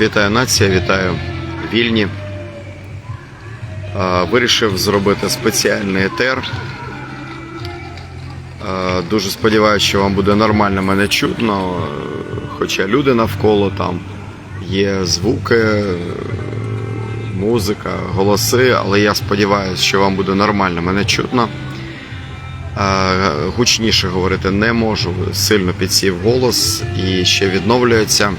Вітаю нація, вітаю вільні. Вирішив зробити спеціальний етер. Дуже сподіваюся, що вам буде нормально мене чутно. Хоча люди навколо там є звуки, музика, голоси, але я сподіваюся, що вам буде нормально мене чутно. Гучніше говорити не можу, сильно підсів голос і ще відновлюється.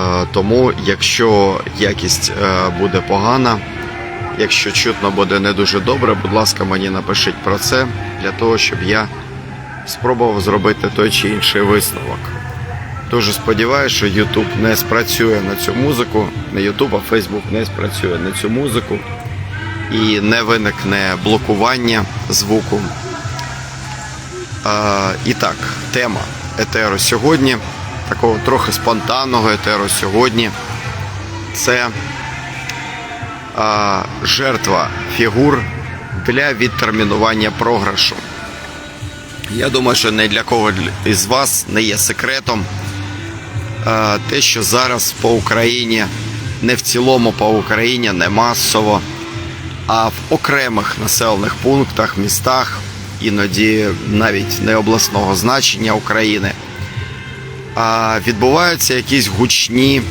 Е, Тому, якщо якість е, буде погана, якщо чутно буде не дуже добре, будь ласка, мені напишіть про це для того, щоб я спробував зробити той чи інший висновок. Дуже сподіваюся, що YouTube не спрацює на цю музику, не YouTube, а Facebook не спрацює на цю музику і не виникне блокування звуку. Е, І так, тема етеру сьогодні, такого трохи спонтанного етеру сьогодні. Це а, жертва фігур для відтермінування програшу. Я думаю, що не для кого із вас не є секретом а, те, що зараз по Україні, не в цілому по Україні, не масово, а в окремих населених пунктах, містах, іноді навіть не обласного значення України, відбуваються якісь гучні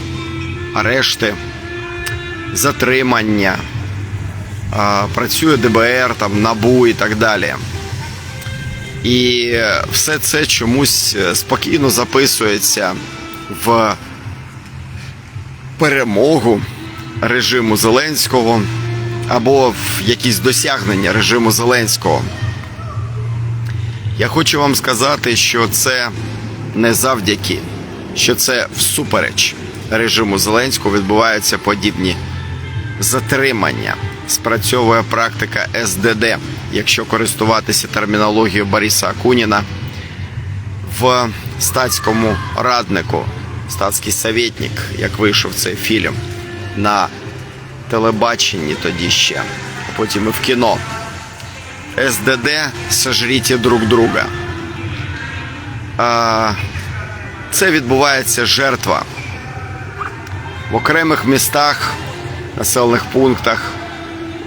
арешти, затримання, працює ДБР, там, НАБУ і так далі. І все це чомусь е, спокійно записується в перемогу режиму Зеленського або в якісь досягнення режиму Зеленського. Я хочу вам сказати, що це не завдяки, що це всупереч режиму Зеленського відбуваються подібні затримання. Спрацьовує практика СДД, якщо користуватися термінологією Бориса Акуніна в статському раднику, статський советник, як вийшов цей фільм на телебаченні тоді ще, а потім і в кіно. СДД сожріть друг друга. Це відбувається жертва. В окремих містах, населених пунктах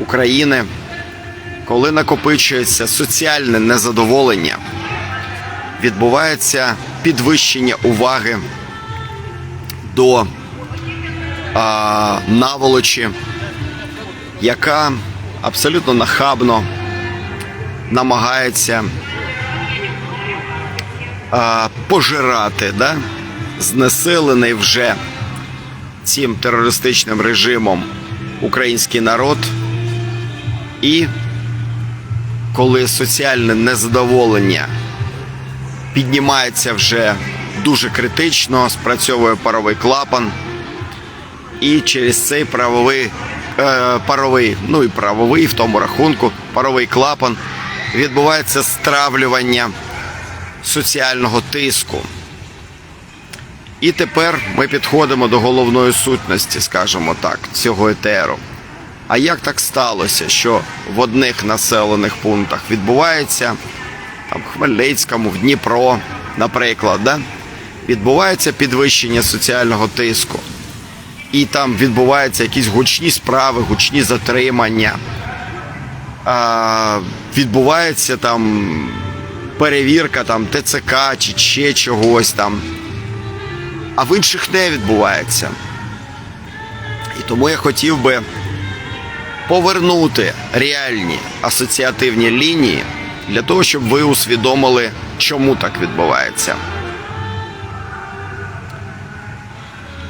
України, коли накопичується соціальне незадоволення, відбувається підвищення уваги до а, наволочі, яка абсолютно нахабно намагається а, пожирати да? знесилений вже цим терористичним режимом український народ. І коли соціальне незадоволення піднімається вже дуже критично, спрацьовує паровий клапан, і через цей правовий, е, паровий, ну і правовий в тому рахунку, паровий клапан відбувається стравлювання соціального тиску. І тепер ми підходимо до головної сутності, скажімо так, цього етеру. А як так сталося, що в одних населених пунктах відбувається там в Хмельницькому, в Дніпро, наприклад, да? відбувається підвищення соціального тиску, і там відбуваються якісь гучні справи, гучні затримання, а, відбувається там перевірка там ТЦК чи ще чогось там а в інших не відбувається. І тому я хотів би повернути реальні асоціативні лінії для того, щоб ви усвідомили, чому так відбувається.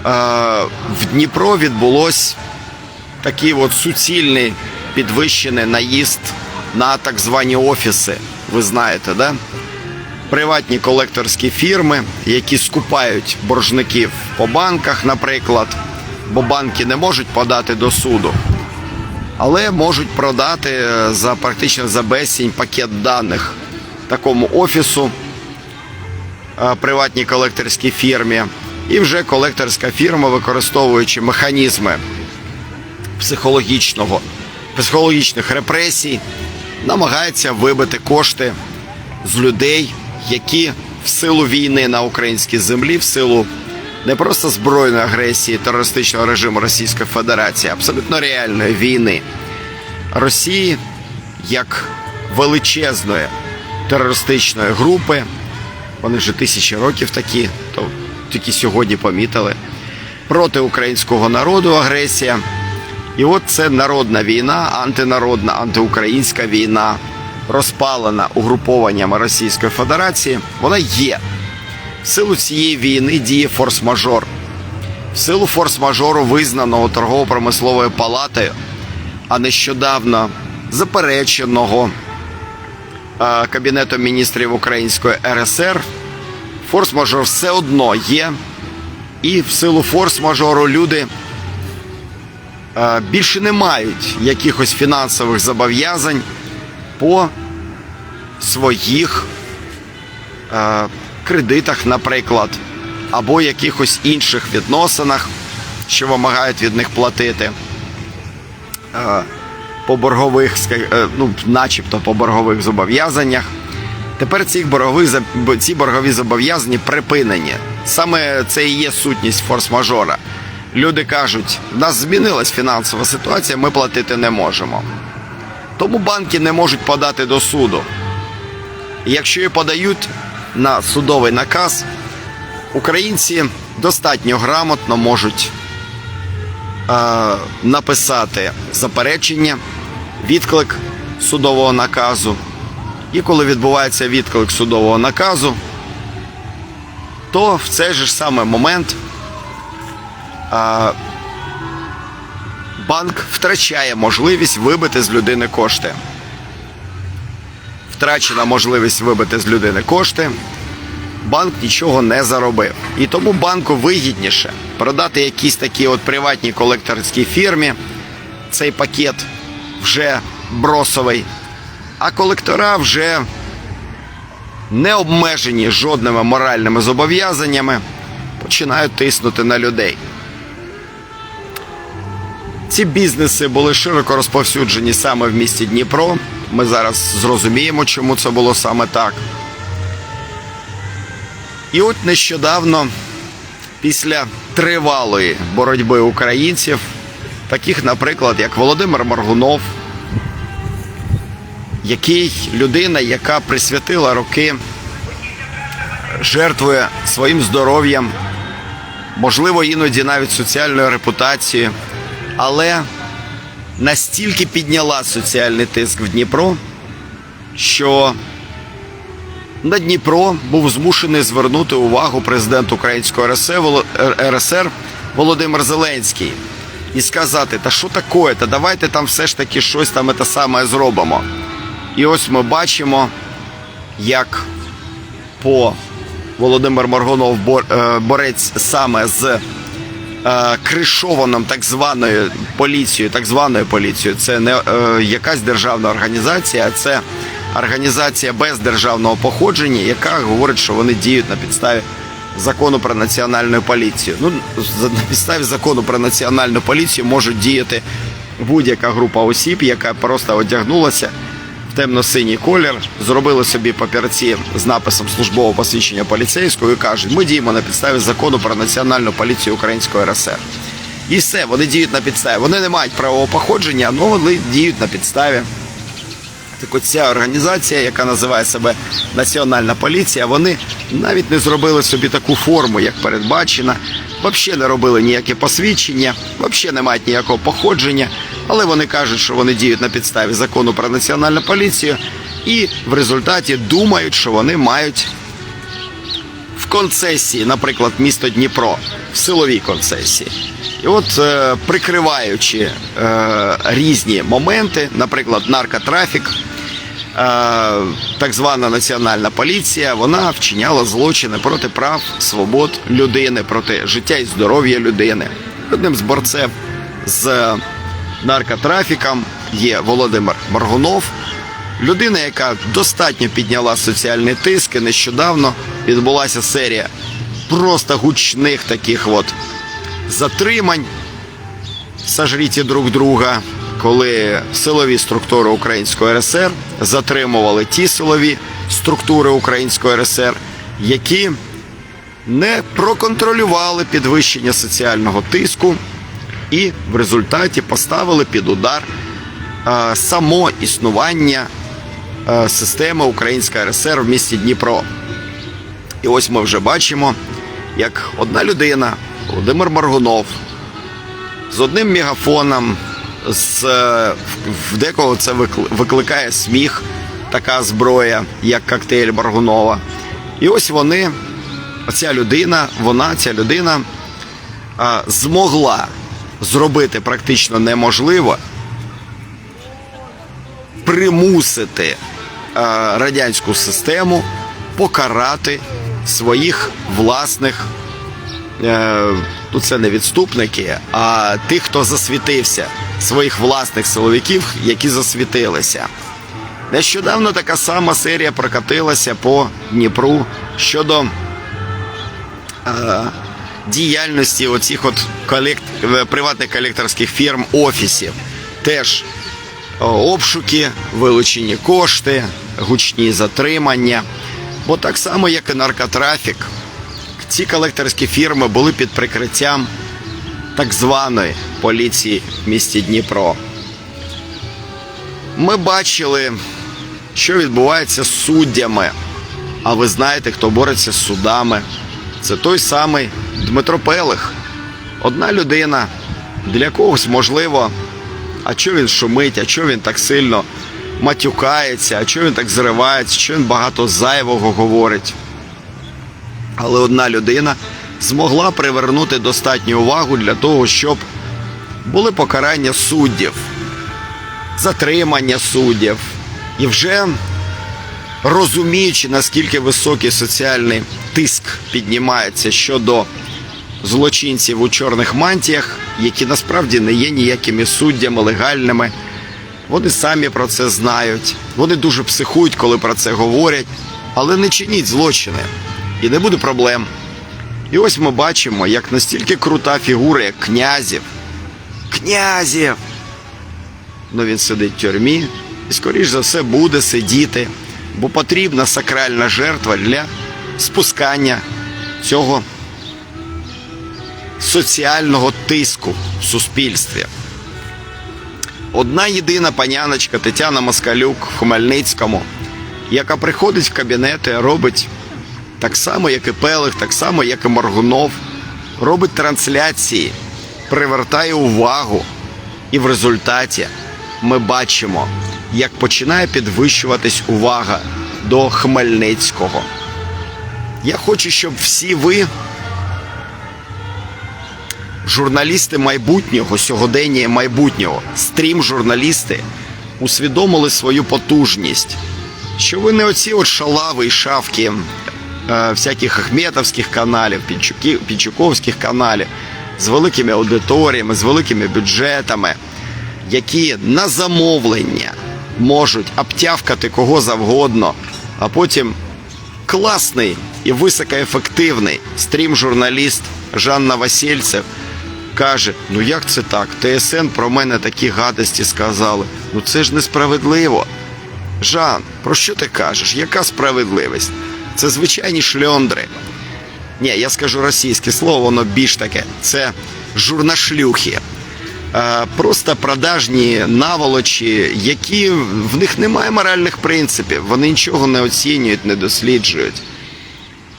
Е, В Дніпро відбулось такий от суцільний підвищений наїзд на так звані офіси. Ви знаєте, да? приватні колекторські фірми, які скупають боржників по банках, наприклад, бо банки не можуть подати до суду, але можуть продати е, за практично за безцінь пакет даних такому офісу, е, приватній колекторській фірмі, і вже колекторська фірма, використовуючи механізми психологічного, психологічних репресій, намагається вибити кошти з людей, які в силу війни на українській землі, в силу не просто збройної агресії терористичного режиму Російської Федерації, абсолютно реальної війни Росії як величезної терористичної групи. Вони вже тисячі років такі, то тільки сьогодні помітили. Проти українського народу агресія. І от це народна війна, антинародна, антиукраїнська війна, розпалена угрупованнями Російської Федерації. Вона є. В силу цієї війни діє форс-мажор. В силу форс-мажору, визнаного торгово-промисловою палатою, а нещодавно запереченого е, Кабінетом міністрів Української РСР, форс-мажор все одно є. І в силу форс-мажору люди більше не мають якихось фінансових зобов'язань по своїх е, кредитах, наприклад, або якихось інших відносинах, що вимагають від них платити. Е, по боргових, е, ну, начебто по боргових зобов'язаннях. Тепер ці боргові, ці боргові зобов'язання припинені. Саме це і є сутність форс-мажора. Люди кажуть, в нас змінилась фінансова ситуація, ми платити не можемо. Тому банки не можуть подати до суду. Якщо і подають на судовий наказ, українці достатньо грамотно можуть е, написати заперечення, відклик судового наказу. І коли відбувається відклик судового наказу, то в цей же ж момент банк втрачає можливість вибити з людини кошти. Втрачена можливість вибити з людини кошти. Банк нічого не заробив. І тому банку вигідніше продати якійсь такій от приватній колекторській фірмі цей пакет вже бросовий, а колектора вже не обмежені жодними моральними зобов'язаннями, починають тиснути на людей. Ці бізнеси були широко розповсюджені саме в місті Дніпро. Ми зараз зрозуміємо, чому це було саме так. І от нещодавно, після тривалої боротьби українців, таких, наприклад, як Володимир Моргунов, який людина, яка присвятила роки, жертвує своїм здоров'ям, можливо, іноді навіть соціальною репутацією, але настільки підняла соціальний тиск в Дніпро, що на Дніпро був змушений звернути увагу президент Української РСР Володимир Зеленський і сказати, та що таке, та давайте там все ж таки щось там те саме зробимо. І ось ми бачимо, як по Володимир Моргунов е, борець саме з е, кришованим так званою поліцією, так званою поліцією, це не е, якась державна організація, а це організація без державного походження, яка говорить, що вони діють на підставі закону про національну поліцію. Ну, на підставі закону про національну поліцію можуть діяти будь-яка група осіб, яка просто одягнулася темно-синій колір, зробили собі папірці з написом службового посвідчення поліцейського і кажуть, ми діємо на підставі закону про національну поліцію Української РСР. І все, вони діють на підставі. Вони не мають правового походження, але вони діють на підставі. Так ця організація, яка називає себе Національна поліція, вони навіть не зробили собі таку форму, як передбачена, взагалі не робили ніяке посвідчення, взагалі не мають ніякого походження, але вони кажуть, що вони діють на підставі закону про національну поліцію, і в результаті думають, що вони мають в концесії, наприклад, місто Дніпро, в силовій концесії. І от е, прикриваючи е, різні моменти, наприклад, наркотрафік, так звана національна поліція, вона вчиняла злочини проти прав, свобод людини, проти життя і здоров'я людини. Одним з борців з наркотрафіком є Володимир Моргунов, людина, яка достатньо підняла соціальний тиск, і нещодавно відбулася серія просто гучних таких от затримань. Сожріті друг друга, коли силові структури Української РСР затримували ті силові структури Української РСР, які не проконтролювали підвищення соціального тиску і в результаті поставили під удар само існування системи Українська РСР в місті Дніпро. І ось ми вже бачимо, як одна людина, Володимир Маргунов, з одним мегафоном, з, в- декого це викликає сміх, така зброя, як коктейль Маргунова. І ось вони, ця людина, вона, ця людина, змогла зробити практично неможливо примусити радянську систему покарати своїх власних. Е, ну, це не відступники, а тих, хто засвітився, своїх власних силовиків, які засвітилися. Нещодавно така сама серія прокатилася по Дніпру щодо е, діяльності оцих от колект... е, приватних колекторських фірм офісів. Теж е, обшуки, вилучені кошти, гучні затримання. Бо так само, як і наркотрафік, ці колекторські фірми були під прикриттям так званої поліції в місті Дніпро. Ми бачили, що відбувається з суддями. А ви знаєте, хто бореться з судами? Це той самий Дмитро Пелих. Одна людина, для когось можливо, а чого він шумить, а чого він так сильно матюкається, а чого він так зривається, що він багато зайвого говорить. Але одна людина змогла привернути достатню увагу для того, щоб були покарання суддів, затримання суддів. І вже розуміючи, наскільки високий соціальний тиск піднімається щодо злочинців у чорних мантіях, які насправді не є ніякими суддями легальними. Вони самі про це знають. Вони дуже психують, коли про це говорять, але не чиніть злочини. І не буде проблем. І ось ми бачимо, як настільки крута фігура, як князів. Князів! Ну він сидить в тюрмі і, скоріш за все, буде сидіти, бо потрібна сакральна жертва для спускання цього соціального тиску в суспільстві. Одна єдина паняночка Тетяна Москалюк в Хмельницькому, яка приходить в кабінети, робить так само, як і Пелих, так само, як і Моргунов, робить трансляції, привертає увагу. І в результаті ми бачимо, як починає підвищуватись увага до Хмельницького. Я хочу, щоб всі ви, журналісти майбутнього, сьогодення майбутнього, стрім-журналісти, усвідомили свою потужність, що ви не оці от шалави і шавки е, всяких ахметовських каналів, Пінчуковських каналів великими аудиторіями, з великими бюджетами, які на замовлення можуть обтявкати кого завгодно, а потім класний і високоефективний стрім-журналіст Жанна Васильцев каже: Ну як це так? ТСН про мене такі гадості сказали. Ну це ж несправедливо. Жан, про що ти кажеш? Яка справедливість? Це звичайні шльондри. Ні, я скажу російське слово, воно більш таке. Це журнашлюхи. Е, Просто продажні наволочі, які в них немає моральних принципів, вони нічого не оцінюють, не досліджують.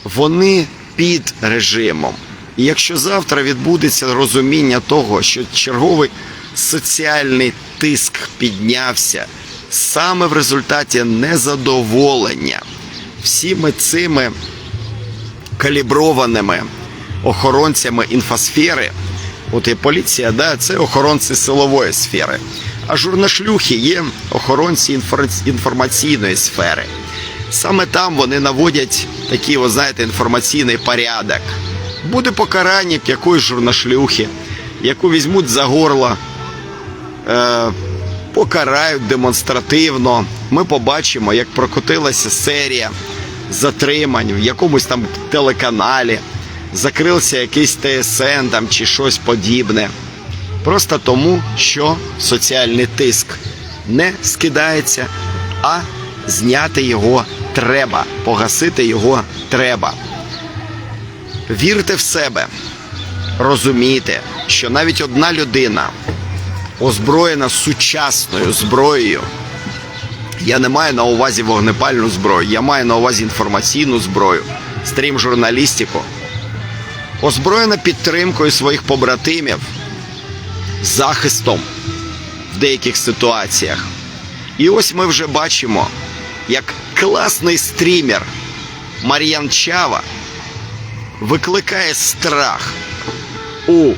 Вони під режимом. І якщо завтра відбудеться розуміння того, що черговий соціальний тиск піднявся саме в результаті незадоволення всіми цими каліброваними охоронцями інфосфери, от і поліція, да, це охоронці силової сфери. А журнашлюхи є охоронці інформаційної сфери. Саме там вони наводять такий, ви знаєте, інформаційний порядок. Буде покарання якоїсь журнашлюхи, яку візьмуть за горло, е, покарають демонстративно. Ми побачимо, як прокотилася серія затримань в якомусь там телеканалі, закрився якийсь ТСН там чи щось подібне. Просто тому, що соціальний тиск не скидається, а зняти його треба, погасити його треба. Вірте в себе, розумійте, що навіть одна людина, озброєна сучасною зброєю, я не маю на увазі вогнепальну зброю, я маю на увазі інформаційну зброю, стрім журналістику, озброєна підтримкою своїх побратимів, захистом в деяких ситуаціях. І ось ми вже бачимо, як класний стрімер Мар'ян Чава викликає страх у,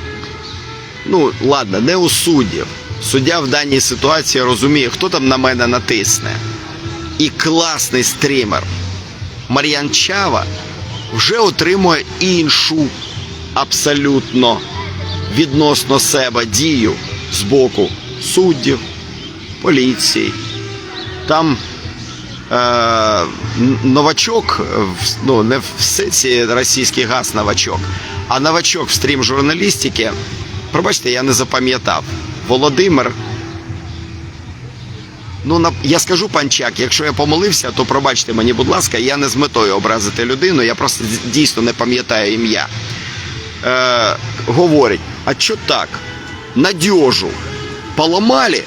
ну ладно, не у суддів. Суддя в даній ситуації розуміє, хто там на мене натисне. І класний стрімер Мар'ян Чава вже отримує іншу абсолютно відносно себе дію з боку суддів, поліції. Там е, новачок, ну не в сеці російський газ новачок, а новачок в стрім журналістики. Пробачте, я не запам'ятав. Володимир. Ну, я скажу панчак, якщо я помилився, то пробачте мені, будь ласка, я не з метою образити людину, я просто дійсно не пам'ятаю ім'я. Е, говорить, а що так? Надіжу поламали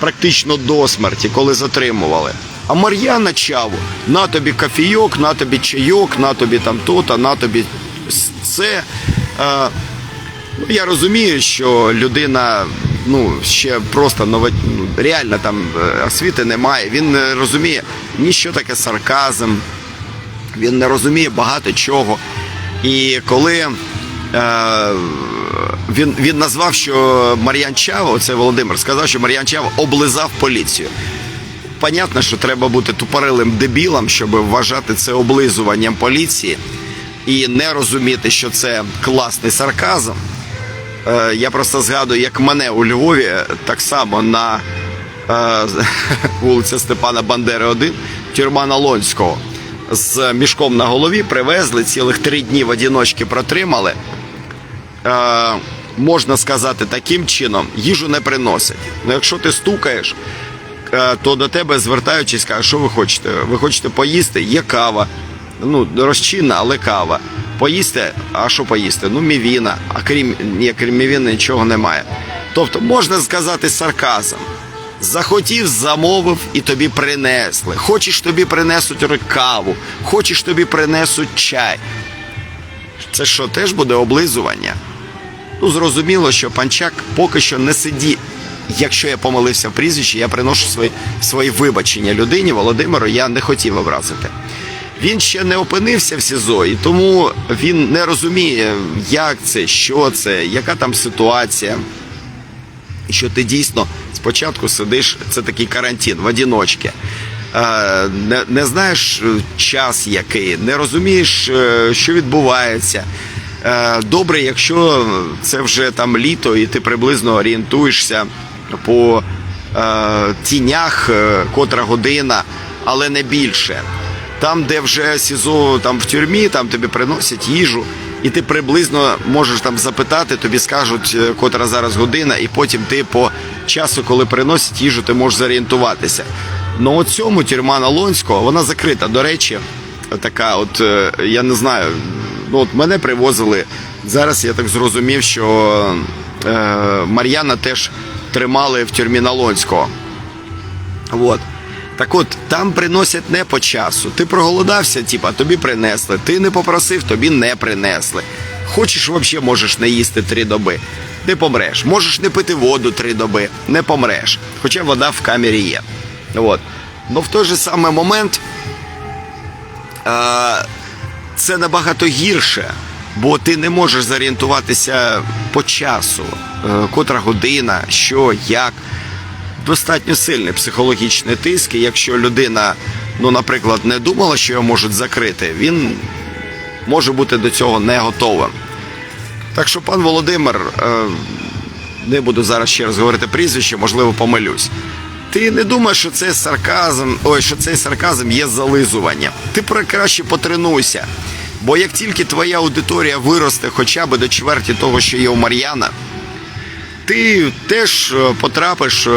практично до смерті, коли затримували. А Мар'яна Чаву, на тобі кофійок, на тобі чайок, на тобі там то-то, на тобі це. Е, ну, я розумію, що людина ну, ще просто нова, ну, реально там е, освіти немає. Він не розуміє ні що таке сарказм, він не розуміє багато чого. І коли е, він, він назвав, що Мар'ян Чаво, це Володимир, сказав, що Мар'ян Чаво облизав поліцію. Понятно, що треба бути тупорилим дебілом, щоб вважати це облизуванням поліції і не розуміти, що це класний сарказм. Е, Я просто згадую, як мене у Львові так само на е, вулиця Степана Бандери 1, тюрма Налонського. З мішком на голові привезли, цілих три дні в одіночки протримали. Е, можна сказати, таким чином їжу не приносять. Ну, якщо ти стукаєш, то до тебе звертаючись, кажуть, що ви хочете? Ви хочете поїсти? Є кава. Ну, розчинна, але кава. Поїсти, а що поїсти? Ну, мівіна, а крім, ні, крім мівіни нічого немає. Тобто, можна сказати сарказм. Захотів, замовив і тобі принесли. Хочеш, тобі принесуть каву, хочеш, тобі принесуть чай. Це що, теж буде облизування? Ну, зрозуміло, що панчак поки що не сиді. Якщо я помилився в прізвищі, я приношу свої, свої вибачення людині Володимиру, я не хотів образити. Він ще не опинився в СІЗО, і тому він не розуміє, як це, що це, яка там ситуація. Що ти дійсно спочатку сидиш, це такий карантин в одіночки. Е, Не, не знаєш е, час який, не розумієш, е, що відбувається. Добре, якщо це вже там літо, і ти приблизно орієнтуєшся по тінях, котра година, але не більше. Там, де вже СІЗО там в тюрмі, там тобі приносять їжу, і ти приблизно можеш там запитати, тобі скажуть, е, котра зараз година, і потім ти по часу, коли приносять їжу, ти можеш зорієнтуватися. Ну от цьому тюрма Налонського, вона закрита. До речі, така, от е, я не знаю, ну от мене привозили. Зараз я так зрозумів, що е, Мар'яна теж тримали в тюрмі Налонського. Вот. Так от, там приносять не по часу. Ти проголодався, типа, тобі принесли. Ти не попросив, тобі не принесли. Хочеш, взагалі можеш не їсти три доби. Не помреш. Можеш не пити воду три доби, не помреш. Хоча вода в камері є. От. Ну в той же самий момент е, це набагато гірше, бо ти не можеш зорієнтуватися по часу, е, котра година, що, як достатньо сильний психологічний тиск. І якщо людина, ну, наприклад, не думала, що його можуть закрити, він може бути до цього не готовим. Так що, пан Володимир, е, не буду зараз ще раз говорити прізвище, можливо, помилюсь. Ти не думаєш, що це сарказм, ой, що цей сарказм є зализуванням. Ти краще потренуйся. Бо як тільки твоя аудиторія виросте хоча б до чверті того, що є у Мар'яна, ти теж е, потрапиш е,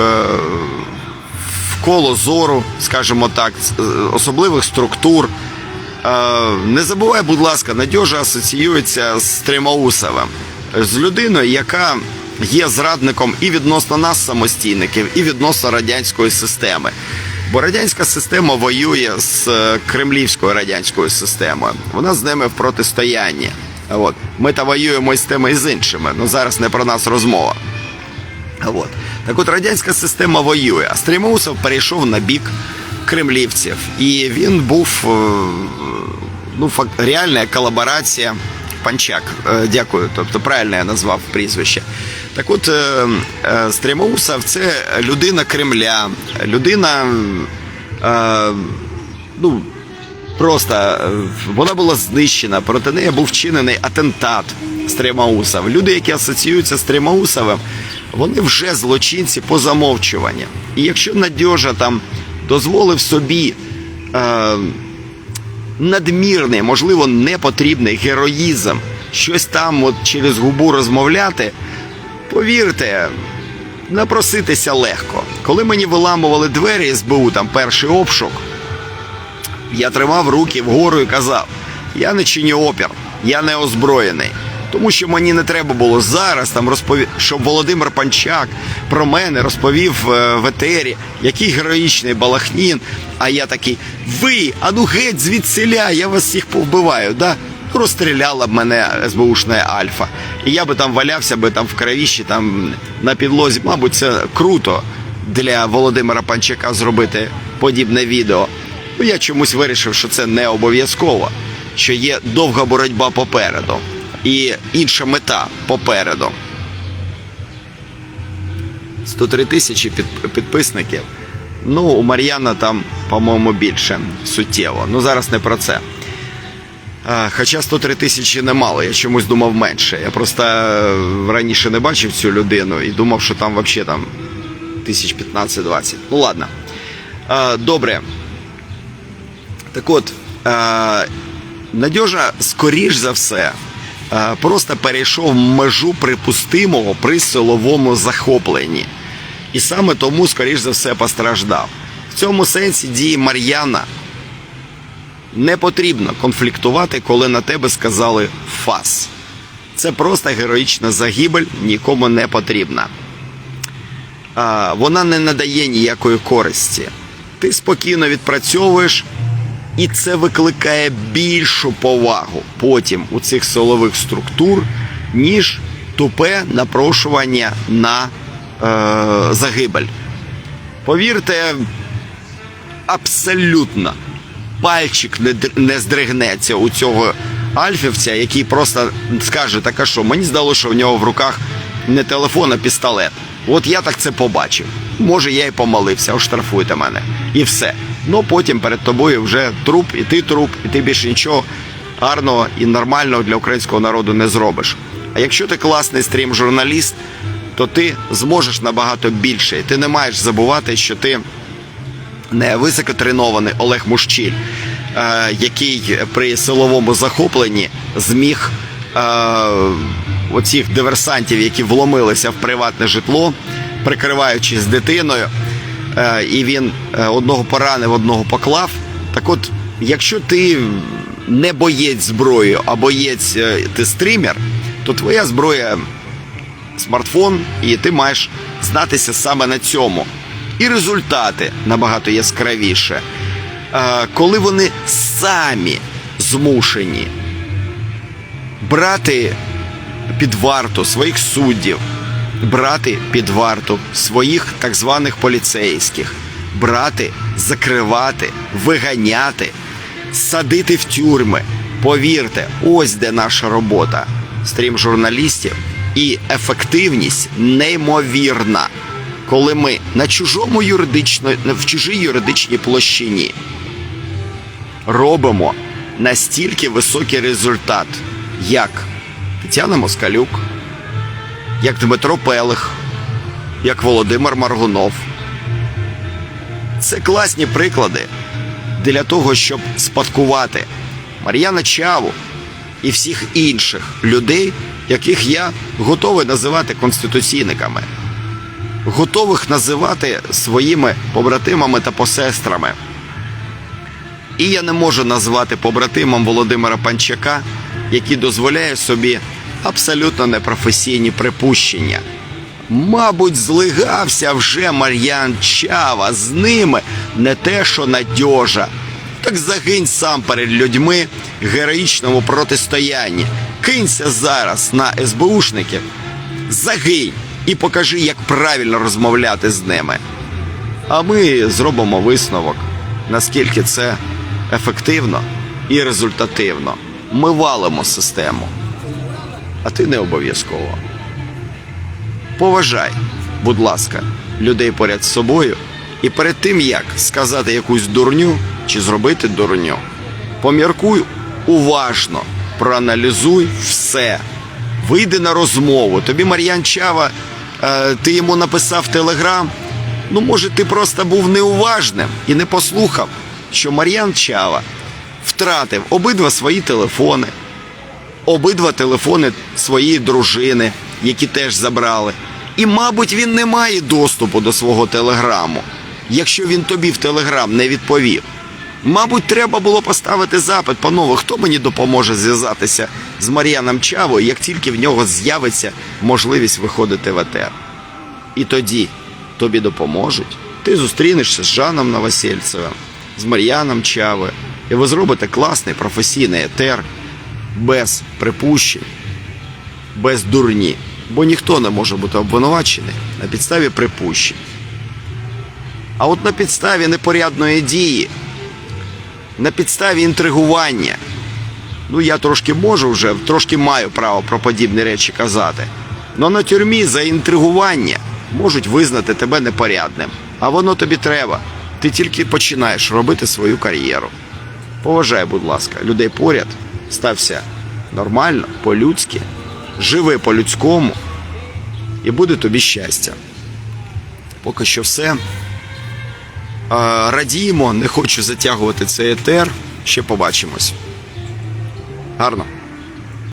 в коло зору, скажімо так, е, особливих структур, не забувай, будь ласка, Надьожа асоціюється з Тримаусовим, з людиною, яка є зрадником і відносно нас, самостійників, і відносно радянської системи. Бо радянська система воює з кремлівською радянською системою. Вона з ними в протистоянні. От. Ми та воюємо з тими і з іншими. Ну зараз не про нас розмова. От. Так от радянська система воює, а Стрімоусов перейшов на бік кремлівців. І він був е, ну, реальна колаборація. Панчак, е, дякую. Тобто правильно я назвав прізвище. Так от е, Стрімоусов це людина Кремля, людина. Ну, Просто вона була знищена, проти неї був вчинений атентат з Люди, які асоціюються з Тремаусовим, вони вже злочинці по замовчуванню. І якщо Надьожа там дозволив собі е, надмірний, можливо, непотрібний героїзм, щось там от через губу розмовляти, повірте, напроситися легко. Коли мені виламували двері СБУ, там перший обшук, я тримав руки вгору і казав: я не чиню опір, я не озброєний. Тому що мені не треба було зараз там розпові... щоб Володимир Панчак про мене розповів е, в етері, який героїчний балахнін. А я такий: ви, а ну геть звідсиля, я вас всіх повбиваю. Да? Розстріляла б мене СБУшна Альфа. І я би там валявся би там в кровіщі, там на підлозі. Мабуть, це круто для Володимира Панчака зробити подібне відео. Ну, я чомусь вирішив, що це не обов'язково, що є довга боротьба попереду і інша мета попереду. 103 тисячі підписників. Ну, у Мар'яна там, по-моєму, більше суттєво. Ну, зараз не про це. Хоча 103 тисячі немало, я чомусь думав менше. Я просто е, раніше не бачив цю людину і думав, що там взагалі там тисяч 15-20. Ну ладно. Добре. Так от, Надьожа, скоріш за все, просто перейшов межу припустимого при силовому захопленні. І саме тому, скоріш за все, постраждав. В цьому сенсі дії Мар'яна не потрібно конфліктувати, коли на тебе сказали фас. Це просто героїчна загибель, нікому не потрібна. Вона не надає ніякої користі. Ти спокійно відпрацьовуєш, і це викликає більшу повагу потім у цих силових структур, ніж тупе напрошування на е, загибель. Повірте, абсолютно пальчик не, не здригнеться у цього альфівця, який просто скаже, так а що, мені здалося, що в нього в руках не телефон, а пістолет. От я так це побачив. Може, я і помолився, оштрафуйте мене. І все. Ну потім перед тобою вже труп, і ти труп, і ти більше нічого гарного і нормального для українського народу не зробиш. А якщо ти класний стрім-журналіст, то ти зможеш набагато більше. І ти не маєш забувати, що ти не високотренований Олег Мушчіль, е, який при силовому захопленні зміг е, оцих диверсантів, які вломилися в приватне житло, прикриваючись дитиною, і він е, одного поранив, одного поклав. Так от, якщо ти не боєць зброю, а боєць е, ти стрімер, то твоя зброя смартфон, і ти маєш знатися саме на цьому. І результати набагато яскравіше. Е, Коли вони самі змушені брати під варту своїх суддів, брати під варту своїх так званих поліцейських, брати, закривати, виганяти, садити в тюрми. Повірте, ось де наша робота стрім журналістів і ефективність неймовірна, коли ми на чужому юридично, в чужій юридичній площині робимо настільки високий результат, як Тетяна Москалюк, як Дмитро Пелих, як Володимир Маргунов. Це класні приклади для того, щоб спадкувати Мар'яна Чаву і всіх інших людей, яких я готовий називати конституційниками, готових називати своїми побратимами та посестрами. І я не можу назвати побратимом Володимира Панчака, який дозволяє собі абсолютно непрофесійні припущення. Мабуть, злигався вже Мар'ян Чава з ними не те, що надьожа. Так загинь сам перед людьми в героїчному протистоянні. Кинься зараз на СБУшників, загинь і покажи, як правильно розмовляти з ними. А ми зробимо висновок, наскільки це ефективно і результативно. Ми валимо систему, а ти не обов'язково. Поважай, будь ласка, людей поряд з собою, і перед тим як сказати якусь дурню чи зробити дурню, поміркуй уважно, проаналізуй все. Вийди на розмову. Тобі Мар'ян Чава, е, ти йому написав Телеграм. Ну, може, ти просто був неуважним і не послухав, що Мар'ян Чава втратив обидва свої телефони, обидва телефони своєї дружини, які теж забрали. І, мабуть, він не має доступу до свого телеграму, якщо він тобі в телеграм не відповів. Мабуть, треба було поставити запит, панове, хто мені допоможе зв'язатися з Мар'яном Чавою, як тільки в нього з'явиться можливість виходити в ЕТР. І тоді тобі допоможуть. Ти зустрінешся з Жаном Новосельцевим, з Мар'яном Чавою, і ви зробите класний професійний етер без припущень, без дурні. Бо ніхто не може бути обвинувачений на підставі припущень. А от на підставі непорядної дії, на підставі інтригування, ну я трошки можу вже, трошки маю право про подібні речі казати. Но на тюрмі за інтригування можуть визнати тебе непорядним. А воно тобі треба. Ти тільки починаєш робити свою кар'єру. Поважай, будь ласка, людей поряд, стався нормально, по-людськи, живи по-людському, і буде тобі щастя. Поки що все. Радіємо, не хочу затягувати цей етер. Ще побачимось. Гарно.